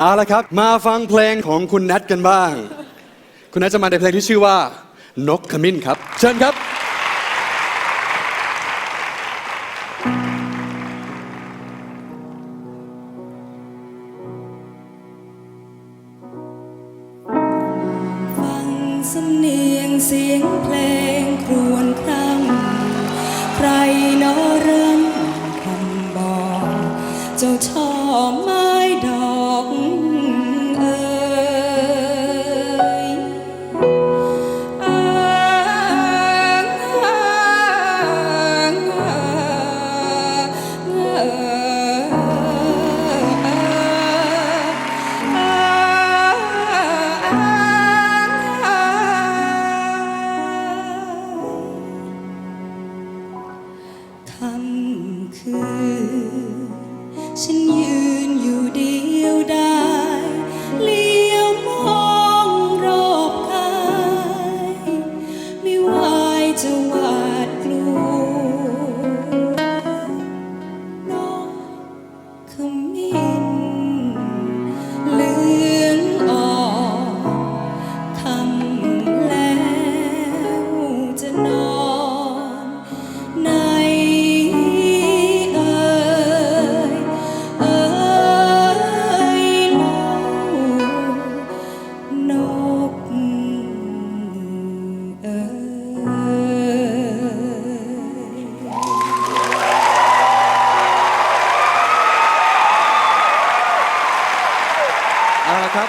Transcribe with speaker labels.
Speaker 1: เอาละครับ มาฟังเพลงของคุณแนทกันบ้าง คุณแนทจะมาในเพลงที่ชื่อว่า นกขมิ้นครับ เชิญครับ
Speaker 2: ฟังเสียงเพลงครวญครางใครนอเริ่มคบอก เจ้าชอบมา 참 그.
Speaker 1: ละครับ